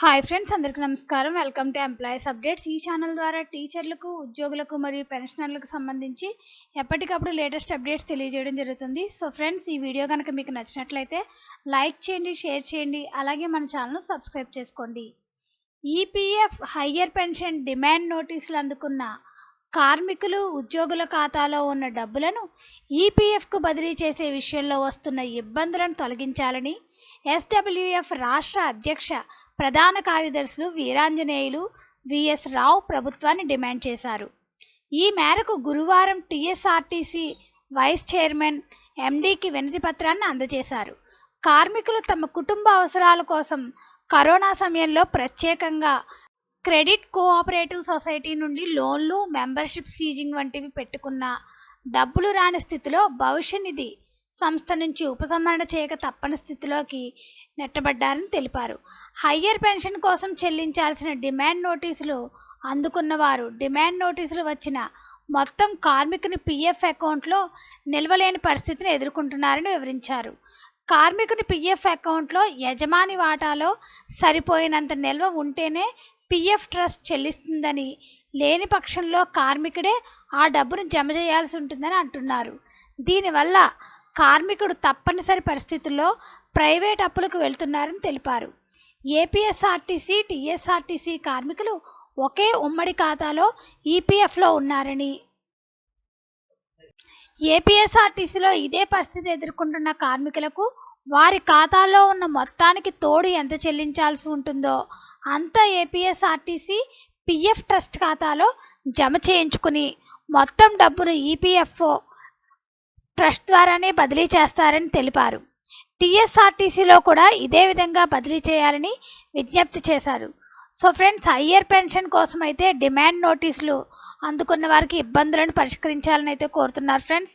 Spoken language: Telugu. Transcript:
హాయ్ ఫ్రెండ్స్ అందరికీ నమస్కారం. Welcome to employees updates. ఈ ఛానల్ ద్వారా టీచర్లకు ఉద్యోగులకు మరియు పెన్షనర్లకు సంబంధించి ఎప్పటికప్పుడు లేటెస్ట్ అప్డేట్స్ తెలియజేయడం జరుగుతుంది. సో ఫ్రెండ్స్ ఈ వీడియో కనుక మీకు నచ్చినట్లయితే లైక్ చేయండి షేర్ చేయండి అలాగే మన ఛానల్ను సబ్స్క్రైబ్ చేసుకోండి. ఈపీఎఫ్ హయ్యర్ పెన్షన్ డిమాండ్ నోటీసులు అందుకున్న కార్మికులు ఉద్యోగుల ఖాతాలో ఉన్న డబ్బులను ఈపీఎఫ్కు బదిలీ చేసే విషయంలో వస్తున్న ఇబ్బందులను తొలగించాలని ఎస్డబ్ల్యూఎఫ్ రాష్ట్ర అధ్యక్ష ప్రధాన కార్యదర్శులు వీరాంజనేయులు విఎస్ రావు ప్రభుత్వాన్ని డిమాండ్ చేశారు. ఈ మేరకు గురువారం టీఎస్ఆర్టీసీ వైస్ చైర్మన్ ఎండీకి వినతి పత్రాన్ని అందజేశారు. కార్మికులు తమ కుటుంబ అవసరాల కోసం కరోనా సమయంలో ప్రత్యేకంగా క్రెడిట్ కోఆపరేటివ్ సొసైటీ నుండి లోన్లు మెంబర్షిప్ సీజింగ్ వంటివి పెట్టుకున్న డబ్బులు రాని స్థితిలో భవిష్య నిధి సంస్థ నుంచి ఉపసంహరణ చేయక తప్పని స్థితిలోకి నెట్టబడ్డారని తెలిపారు. హయ్యర్ పెన్షన్ కోసం చెల్లించాల్సిన డిమాండ్ నోటీసులు అందుకున్న వారు డిమాండ్ నోటీసులు వచ్చిన మొత్తం కార్మికుని పిఎఫ్ అకౌంట్లో నిల్వలేని పరిస్థితిని ఎదుర్కొంటున్నారని వివరించారు. కార్మికుని పిఎఫ్ అకౌంట్లో యజమాని వాటాలో సరిపోయినంత నిల్వ ఉంటేనే పిఎఫ్ ట్రస్ట్ చెల్లిస్తుందని లేని పక్షంలో కార్మికుడే ఆ డబ్బును జమ చేయాల్సి ఉంటుందని అంటున్నారు. దీనివల్ల కార్మికుడు తప్పనిసరి పరిస్థితుల్లో ప్రైవేట్ అప్పులకు వెళ్తున్నారని తెలిపారు. ఏపీఎస్ఆర్టీసీ టీఎస్ఆర్టీసీ కార్మికులు ఒకే ఉమ్మడి ఖాతాలో ఈపీఎఫ్లో ఉన్నారని. ఏపీఎస్ఆర్టీసీలో ఇదే పరిస్థితి ఎదుర్కొంటున్న కార్మికులకు వారి ఖాతాలో ఉన్న మొత్తానికి తోడు ఎంత చెల్లించాల్సి ఉంటుందో అంత ఏపీఎస్ఆర్టీసీ పిఎఫ్ ట్రస్ట్ ఖాతాలో జమ చేయించుకుని మొత్తం డబ్బును ఈపీఎఫ్ఓ ట్రస్ట్ ద్వారానే బదిలీ చేస్తారని తెలిపారు. టీఎస్ఆర్టీసీలో కూడా ఇదే విధంగా బదిలీ చేయాలని విజ్ఞప్తి చేశారు. సో ఫ్రెండ్స్ హయ్యర్ పెన్షన్ కోసం అయితే డిమాండ్ నోటీసులు అందుకున్న వారికి ఇబ్బందులను పరిష్కరించాలని అయితే కోరుతున్నారు ఫ్రెండ్స్.